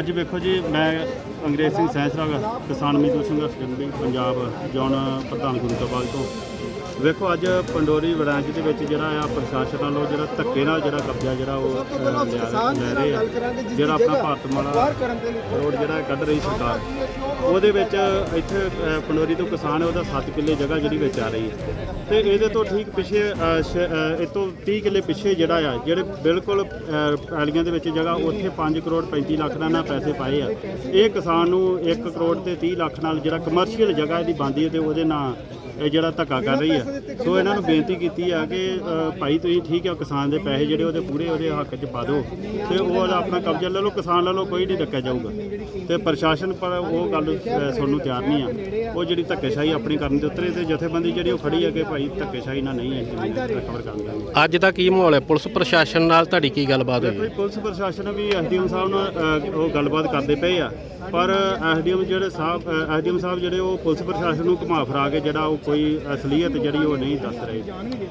ਅੱਜ ਵੇਖੋ ਜੀ, ਮੈਂ ਅੰਗਰੇਜ਼ ਸਿੰਘ ਸੈਂਸਰਾ ਕਿਸਾਨ ਮਜ਼ਦੂਰ ਸੰਘਰਸ਼ ਕਮੇਟੀ ਪੰਜਾਬ ਜੌਨ ਪ੍ਰਧਾਨ ਗੁਰੂਤਾਬਾਦ ਤੋਂ। ਵੇਖੋ ਅੱਜ ਪੰਡੋਰੀ ਬ੍ਰਾਂਚ ਦੇ ਵਿੱਚ ਜਿਹੜਾ ਆ ਪ੍ਰਸ਼ਾਸਨ ਵੱਲੋਂ ਜਿਹੜਾ ਧੱਕੇ ਨਾਲ ਜਿਹੜਾ ਕਬਜ਼ਾ ਜਿਹੜਾ ਉਹ ਅ, ਲਿਆ- ਲੈ ਰਹੇ ਆ। ਜਿਹੜਾ ਆਪਣਾ ਭਾਰਤਮਾਲਾ ਰੋਡ ਜਿਹੜਾ ਕੱਢ ਰਹੀ ਸਰਕਾਰ। ਉਹਦੇ ਵਿੱਚ ਇੱਥੇ ਅ, ਪੰਡੋਰੀ ਤੋਂ ਕਿਸਾਨ ਹੈ ਉਹਦਾ 7 ਕਿੱਲੇ ਜਗ੍ਹਾ ਜਿਹੜੀ ਵਿੱਚ ਆ ਰਹੀ ਹੈ। ਤੇ ਇਹਦੇ ਤੋਂ ਠੀਕ ਪਿੱਛੇ ਅ, ਸ਼- ਅ, ਇਹ ਤੋਂ 30 ਕਿੱਲੇ ਪਿੱਛੇ ਜਿਹੜਾ ਆ ਜਿਹੜੇ ਬਿਲਕੁਲ ਅ, ਪੈਲੀਆਂ ਦੇ ਵਿੱਚ ਜਗ੍ਹਾ ਉੱਥੇ 5 ਕਰੋੜ 35 ਲੱਖ ਨਾਲ ਨਾ ਪੈਸੇ ਪਾਏ ਆ। ਇਹ ਕਿਸਾਨ ਨੂੰ 1 ਕਰੋੜ ਤੇ 30 ਲੱਖ ਨਾਲ ਜਿਹੜਾ ਕਮਰਸ਼ੀਅਲ ਜਗ੍ਹਾ ਇਹਦੀ ਬਣਦੀ ਹੈ ਤੇ ਉਹਦੇ ਨਾਲ ਇਹ ਜਿਹੜਾ ਧੱਕਾ ਕਰ ਰਹੀ ਹੈ। ਸੋ ਇਹਨਾਂ ਨੂੰ ਬੇਨਤੀ ਕੀਤੀ ਆ ਕਿ ਅ, ਭਾਈ ਤੁਸੀਂ ਠੀਕ ਹੈ ਕਿਸਾਨ ਦੇ ਪੈਸੇ ਜਿਹੜੇ ਉਹਦੇ ਪੂਰੇ ਉਹਦੇ ਹੱਕ 'ਚ ਪਾ ਦਿਓ। ਤੇ ਉਹ ਉਹਦਾ ਆਪਣਾ ਕਬਜ਼ਾ ਲੈ ਲਓ ਕਿਸਾਨ ਲੈ ਲਓ ਕੋਈ ਨਹੀਂ ਡੱਕਿਆ ਜਾਊਗਾ। ਤੇ ਪ੍ਰਸ਼ਾਸਨ ਪਰ ਉਹ ਗੱਲ ਅ, ਸੁਣਨ ਨੂੰ ਤਿਆਰ ਨਹੀਂ ਆ। ਉਹ ਜਿਹੜੀ ਧੱਕੇਸ਼ਾਹੀ ਆਪਣੀ ਕਰਨ ਦੇ ਉਤਰੇ ਤੇ ਜਥੇਬੰਦੀ ਜਿਹੜੀ ਉਹ ਖੜੀ ਹੈ ਕਿ ਭਾਈ ਧੱਕੇਸ਼ਾਹੀ ਨਾਲ ਨਹੀਂ ਹੈ ਰਿਕਵਰ ਕਰਨ ਦਾ ਅੱਜ ਦਾ ਕੀ ਮਾਹੌਲ ਹੈ? ਪੁਲਿਸ ਪ੍ਰਸ਼ਾਸਨ ਨਾਲ ਤੁਹਾਡੀ ਕੀ ਗੱਲਬਾਤ ਹੋਈ? ਪੁਲਿਸ ਪ੍ਰਸ਼ਾਸਨ ਵੀ ਐਸਡੀਐਮ ਸਾਹਿਬ ਨਾਲ ਅ, ਉਹ ਗੱਲਬਾਤ ਕਰਦੇ ਪਏ ਆ। ਪਰ ਐਸਡੀਐਮ ਜਿਹੜੇ ਸਾਹਿਬ ਐਸਡੀਐਮ ਸਾਹਿਬ ਜਿਹੜੇ ਉਹ ਪੁਲਿਸ ਪ੍ਰਸ਼ਾਸਨ ਨੂੰ ਘੁਮਾ ਫਰਾ ਕੇ ਜਿਹੜਾ ਉਹ ਕੋਈ ਅਸਲੀਅਤ ਜਿਹੜੀ ਉਹ ਨਹੀਂ ਦੱਸ ਰਹੇ।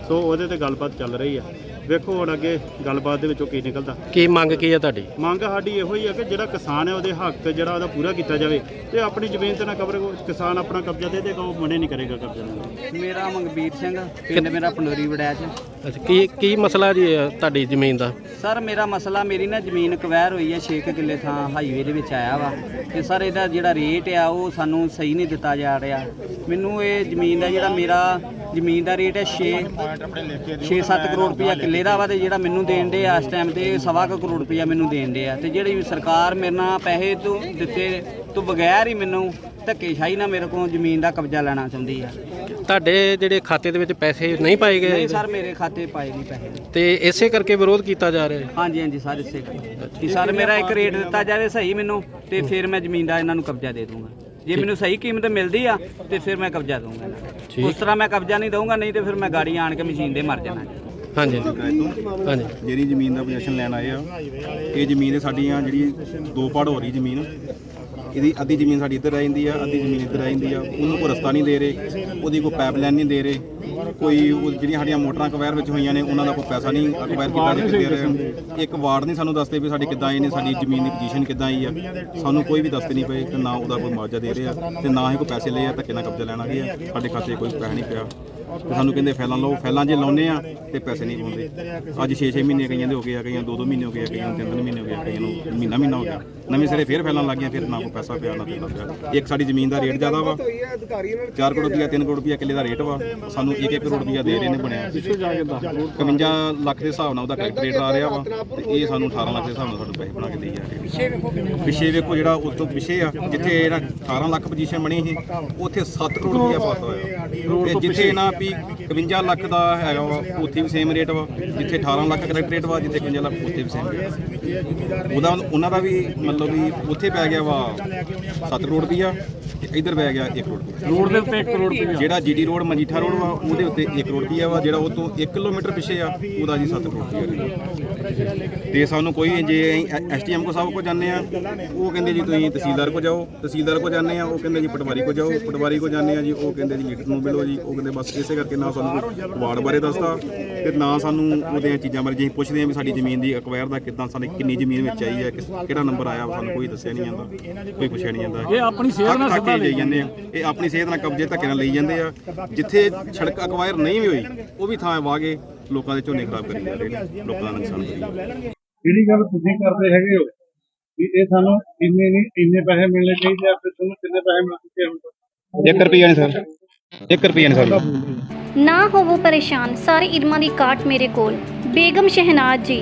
ਸੋ ਉਹਦੇ ਤੇ ਗੱਲਬਾਤ ਚੱਲ ਰਹੀ ਹੈ। ਵੇਖੋ ਹੁਣ ਅੱਗੇ ਗੱਲਬਾਤ ਦੇ ਵਿੱਚੋਂ ਕੀ ਨਿਕਲਦਾ। ਕੀ ਮੰਗ ਕੀ ਹੈ ਤੁਹਾਡੀ? ਮੰਗ ਸਾਡੀ ਇਹੋ ਹੀ ਹੈ ਕਿ ਜਿਹੜਾ ਕਿਸਾਨ ਹੈ ਉਹਦੇ ਹੱਕ ਤੇ ਜਿਹੜਾ ਉਹਦਾ ਪੂਰਾ ਕੀਤਾ ਜਾਵੇ ਤੇ ਆਪਣੀ ਜ਼ਮੀਨ ਤੇ ਨਾ ਕਬਰ ਕਿਸਾਨ ਆਪਣਾ ਕਬਜ਼ਾ ਦੇ ਦੇਗਾ ਉਹ ਮਨੇ ਨਹੀਂ ਕਰੇਗਾ ਕਬਜ਼ਾ। ਮੇਰਾ ਮੰਗਬੀਰ ਸਿੰਘ ਪਿੰਡ ਮੇਰਾ ਪੰਡੋਰੀ ਵੜੈਚ। ਅੱਛਾ ਕੀ ਕੀ ਮਸਲਾ ਜੀ ਤੁਹਾਡੀ ਜ਼ਮੀਨ ਦਾ? ਸਰ ਮੇਰਾ ਮਸਲਾ ਮੇਰੀ ਨਾ ਜ਼ਮੀਨ ਕਵੈਰ ਹੋਈ ਹੈ 6 ਕਿੱਲੇ ਥਾਂ ਹਾਈਵੇ ਦੇ ਵਿੱਚ ਆਇਆ ਵਾ। ਤੇ ਸਰ ਇਹਦਾ ਜਿਹੜਾ ਰੇਟ ਆ ਉਹ ਸਾਨੂੰ ਸਹੀ ਨਹੀਂ ਦਿੱਤਾ ਜਾ ਰਿਹਾ। ਮੈਨੂੰ ਇਹ ਜ਼ਮੀਨ ਦਾ ਜਿਹੜਾ ਮੇਰਾ ਜ਼ਮੀਨ ਦਾ ਰੇਟ ਹੈ 6 6-7 ਕਰੋੜ ਰੁਪਇਆ ਕਿੱਲੇ ਦਾ ਵਾ ਤੇ ਜਿਹੜਾ ਮੈਨੂੰ ਦੇਣ ਦੇ ਆ ਇਸ ਟਾਈਮ ਤੇ ਸਵਾ ਕੁ ਕਰੋੜ ਰੁਪਇਆ ਮੈਨੂੰ ਦੇਣ ਦੇ ਆ। ਤੇ ਜਿਹੜੀ ਸਰਕਾਰ ਮੇਰੇ ਨਾਲ ਪੈਸੇ ਤੋਂ ਦਿੱਤੇ ਤੋਂ ਬਗੈਰ ਹੀ ਮੈਨੂੰ ਧੱਕੇਸ਼ਾਹੀ ਨਾਲ ਮੇਰੇ ਕੋਲ ਜ਼ਮੀਨ ਦਾ ਕਬਜ਼ਾ ਲੈਣਾ ਚਾਹੁੰਦੀ ਆ। ਤੁਹਾਡੇ ਜਿਹੜੇ ਖਾਤੇ ਦੇ ਵਿੱਚ ਪੈਸੇ ਨਹੀਂ ਪਾਏ ਗਏ? ਨਹੀਂ ਸਰ ਮੇਰੇ ਖਾਤੇ ਪਾਏ ਨਹੀਂ ਪੈਸੇ। ਤੇ ਇਸੇ ਕਰਕੇ ਵਿਰੋਧ ਕੀਤਾ ਜਾ ਰਿਹਾ ਹੈ? ਹਾਂਜੀ ਹਾਂਜੀ ਸਰ ਇਸੇ ਕਰਕੇ। ਕਿ ਸਰ ਮੇਰਾ ਇੱਕ ਰੇਟ ਦਿੱਤਾ ਜਾਵੇ ਸਹੀ ਮੈਨੂੰ ਤੇ ਫਿਰ ਮੈਂ ਜ਼ਮੀਨ ਦਾ ਇਹਨਾਂ ਨੂੰ ਕਬਜ਼ਾ ਦੇ ਦੂੰਗਾ। ਜੇ ਮੈਨੂੰ ਸਹੀ ਕੀਮਤ ਮਿਲਦੀ ਆ ਤੇ ਫਿਰ ਮੈਂ ਕਬਜ਼ਾ। ਠੀਕ। ਉਸ ਤਰ੍ਹਾਂ ਮੈਂ ਕਬਜ਼ਾ ਨਹੀਂ ਦਊਂਗਾ ਨਹੀਂ ਤੇ ਫਿਰ ਮੈਂ ਗਾੜੀ ਆਣ ਕੇ ਮਸ਼ੀਨ ਦੇ ਮਰ ਜਾਣਾ ਹਾਂਜੀ ਹਾਂਜੀ ਜਿਹੜੀ ਜ਼ਮੀਨ ਦਾ ਪੋਜੀਸ਼ਨ ਲੈਣ ਆਏ ਆ ਇਹ ਜ਼ਮੀਨ ਸਾਡੀਆਂ ਜਿਹੜੀ ਦੋ ਪੜ ਹੋ ਰਹੀ ਜ਼ਮੀਨ ਇਹਦੀ ਅੱਧੀ ਜ਼ਮੀਨ ਸਾਡੀ ਇੱਧਰ ਆ ਜਾਂਦੀ ਆ, ਅੱਧੀ ਜ਼ਮੀਨ ਇੱਧਰ ਆ ਜਾਂਦੀ ਆ। ਉਹਨੂੰ ਕੋਈ ਰਸਤਾ ਨਹੀਂ ਦੇ ਰਹੇ, ਉਹਦੀ ਕੋਈ ਪਾਈਪਲਾਈਨ ਨਹੀਂ ਦੇ ਰਹੇ। ਕੋਈ ਉਹ ਜਿਹੜੀਆਂ ਸਾਡੀਆਂ ਮੋਟਰਾਂ ਕਵੈਰ ਵਿੱਚ ਹੋਈਆਂ ਨੇ, ਉਹਨਾਂ ਦਾ ਕੋਈ ਪੈਸਾ ਨਹੀਂ ਅਕਵਾਇਰ ਕੀਤਾ ਜਾ ਦੇ ਰਹੇ ਇੱਕ ਵਾਰਡ ਨਹੀਂ ਸਾਨੂੰ ਦੱਸਦੇ ਵੀ ਸਾਡੀ ਕਿੱਦਾਂ ਆਏ ਨੇ, ਸਾਡੀ ਜ਼ਮੀਨ ਦੀ ਪੋਜੀਸ਼ਨ ਕਿੱਦਾਂ ਆਈ ਆ। ਸਾਨੂੰ ਕੋਈ ਵੀ ਦੱਸਦੇ ਨਹੀਂ ਪਏ ਤੇ ਨਾ ਉਹਦਾ ਕੋਈ ਮੁਆਵਜ਼ਾ ਦੇ ਰਹੇ ਆ ਤੇ ਨਾ ਹੀ ਕੋਈ ਪੈਸੇ ਲਏ ਆ ਧੱਕੇ ਨਾਲ ਕਬਜ਼ਾ ਲੈਣ ਆ ਗਏ ਆ ਸਾਡੇ ਖਾਤੇ ਕੋਈ ਪੈਸਾ ਨਹੀਂ ਪਿਆ। ਤੇ ਸਾਨੂੰ ਕਹਿੰਦੇ ਫੈਲਾਂ ਲਓ ਫੈਲਾਂ ਜੇ ਲਾਉਨੇ ਆ ਤੇ ਪੈਸੇ ਨਹੀਂ ਪਾਉਂਦੇ। ਅੱਜ 6-6 ਮਹੀਨੇ ਕਈਆਂ ਦੇ ਹੋ ਗਏ ਆ ਕਈਆਂ 2-2 ਮਹੀਨੇ ਹੋ ਗਏ ਆ ਕਈਆਂ ਨੂੰ 3-3 ਮਹੀਨੇ ਹੋ ਗਏ ਆ ਕਈਆਂ ਨੂੰ ਮਹੀਨਾ ਮਹੀਨਾ ਹੋ ਗਿਆ। ਨਵੇਂ ਸਿਰੇ ਫੇਰ ਫੈਲਾਂ ਲੱਗ ਗਈਆਂ ਫਿਰ ਨਾ ਕੋਈ ਪੈਸਾ ਪਿਆ ਨਾ ਦੇਣਾ ਪਿਆ। ਇੱਕ ਸਾਡੀ ਜ਼ਮੀਨ ਦਾ ਰੇਟ ਜ਼ਿਆਦਾ ਵਾ। 4 ਕਰੋੜ ਰੁਪਈਆ 3 ਕਰੋੜ ਰੁਪਈਆ ਕਿੱਲੇ ਦਾ ਰੇਟ ਵਾ। ਸਾਨੂੰ 1-1 ਕਰੋੜ ਰੁਪਈਆ ਦੇ ਰਹੇ ਨੇ ਬਣਿਆ। 51 ਲੱਖ ਦੇ ਹਿਸਾਬ ਨਾਲ ਉਹਦਾ ਕਰੈਕਟ ਰੇਟ ਆ ਰਿਹਾ ਵਾ ਤੇ ਇਹ ਸਾਨੂੰ 18 ਲੱਖ ਦੇ ਹਿਸਾਬ ਨਾਲ ਸਾਨੂੰ ਪੈਸੇ ਬਣਾ ਕੇ ਦੇਈ ਜਾ ਰਹੇ ਪਿੱਛੇ ਵੇਖੋ ਜਿਹੜਾ ਉਸ ਤੋਂ ਪਿੱਛੇ ਆ ਜਿੱਥੇ ਜਿਹੜਾ 18 ਲੱਖ ਪੋਜੀਸ਼ਨ ਬਣੀ ਸੀ ਉੱਥੇ 7 ਕਰੋੜ ਰੁਪਈਆ ਪਾਤਾ ਹੋਇਆ। ਤੇ ਜਿੱਥੇ ਨਾ ਵੀ 51 ਲੱਖ ਦਾ ਹੈਗਾ ਵਾ, ਉੱਥੇ ਵੀ ਸੇਮ ਰੇਟ ਵਾ, ਜਿੱਥੇ 18 ਲੱਖ ਕਰੈਕਟ ਰੇਟ ਵਾ, ਜਿੱਥੇ 51 ਲੱਖ ਉੱਥੇ ਵੀ ਸੇਮ ਰੇਟ ਉਹਦਾ ਉਹਨਾਂ ਦਾ ਵੀ, ਮਤਲਬ ਵੀ ਉੱਥੇ ਪੈ ਗਿਆ ਵਾ 7 ਕਰੋੜ ਰੁਪਈਆ। ਇੱਧਰ ਪੈ ਗਿਆ 1 ਕਰੋੜ ਰੁਪਈਆ ਰੋਡ ਦੇ ਉੱਤੇ 1 ਕਰੋੜ ਰੁਪਏ ਜਿਹੜਾ ਜੀਡੀ ਰੋਡ ਮਜੀਠਾ ਰੋਡ ਵਾ ਉਹਦੇ ਉੱਤੇ 1 ਕਰੋੜ ਰੁਪਈਆ ਵਾ ਜਿਹੜਾ ਉਹ ਤੋਂ 1 ਕਿਲੋਮੀਟਰ ਪਿੱਛੇ ਆ ਉਹਦਾ ਜੀ 7 ਕਰੋੜ ਰੁਪਈਆ ਤੇ ਸਾਨੂੰ ਕੋਈ ਜੇ ਐਸਟੀਐਮ ਕੋ ਸਾਹਿਬ ਕੋ ਜਾਂਦੇ ਆ ਉਹ ਕਹਿੰਦੇ ਜੀ ਤੁਸੀਂ ਤਹਿਸੀਲਦਾਰ ਕੋ ਜਾਓ ਤਹਿਸੀਲਦਾਰ ਕੋ ਜਾਂਦੇ ਆ ਉਹ ਕਹਿੰਦੇ ਜੀ ਪਟਵਾਰੀ ਕੋ ਜਾਓ ਪਟਵਾਰੀ ਕੋ ਜਾਂਦੇ ਆ ਜੀ ਉਹ ਕਹਿੰਦੇ ਜੀ ਲੀਡਰ ਨੂੰ ਮਿਲੋ ਜੀ ਉਹ ਕਹਿੰਦੇ ਬਸ ਇਸੇ ਕਰਕੇ ਨਾ ਸਾਨੂੰ ਵਾਰਡ ਬਾਰੇ ਦੱਸਦਾ ਤੇ ਨਾ ਸਾਨੂੰ ਉਹਦੀਆਂ ਚੀਜ਼ਾਂ ਬਾਰੇ ਜੇ ਪੁੱਛਦੇ ਆ ਵੀ ਸਾਡੀ ਜ਼ਮੀਨ ਦੀ ਅਕਵਾਇਰ ਦਾ ਕਿੱਦਾਂ ਸਾਨੂੰ ਕਿੰਨੀ ਜ਼ਮੀਨ ਵਿੱਚ ਆਈ ਹੈ ਕਿਹੜਾ ਨੰਬਰ ਆਇਆ ਸਾਨੂੰ ਕੋਈ ਦੱਸਿਆ ਨਹੀਂ ਜਾਂਦਾ ਕੋਈ ਪੁੱਛਿਆ ਨਹੀਂ ਜਾਂਦਾ। ਇਹ ਆਪਣੀ ਸਿਹਤ ਨਾਲ ਸਿੱਧਾ ਲਈ ਜਾਂਦੇ ਆ। ਇਹ ਆਪਣੀ ਸਿਹਤ ਨਾਲ ਕਬਜ਼ੇ ਧੱਕੇ ਨਾਲ ਲਈ ਜਾਂਦੇ ਆ। ਜਿੱਥੇ ਸੜਕ ਅਕਵਾਇਰ ਨਹੀਂ ਵੀ ਹੋਈ ਉਹ ਵੀ ਥਾਂ ਵਾਗੇ ਲੋਕਾਂ ਦੇ ਝੋਨੇ ਖਰਾਬ ਕਰੀ ਜਾਂਦੇ ਨੇ ਲੋਕਾਂ ਦਾ ਨੁਕਸਾਨ ਕਰੀ ਜਾਂਦੇ ਨੇ। ਜਿਹੜੀ ਗੱਲ ਤੁਸੀਂ ਕਰਦੇ ਹੈਗੇ ਹੋ ਵੀ ਇਹ ਸਾਨੂੰ ਇੰਨੇ ਨਹੀਂ ਇੰਨੇ ਪੈਸੇ ਮਿਲਣੇ ਚਾਹੀਦੇ ਆ ਫਿਰ ਤੁਹਾਨੂੰ ਕਿੰਨੇ ਪੈਸੇ ਮਿਲ ਚੁੱਕੇ ਹੁਣ ਤੱਕ 1 ਰੁਪਿਆ ਨਹੀਂ ਸਰ। 1 ਰੁਪਿਆ ਨਹੀਂ ਸਰ। ਨਾ ਹੋਵੋ ਪਰੇਸ਼ਾਨ ਸਾਰੇ ਇਲਮਾਂ ਦੀ ਕਾਟ ਮੇਰੇ ਕੋਲ। ਬੇਗਮ ਸ਼ਹਿਨਾਜ਼ ਜੀ।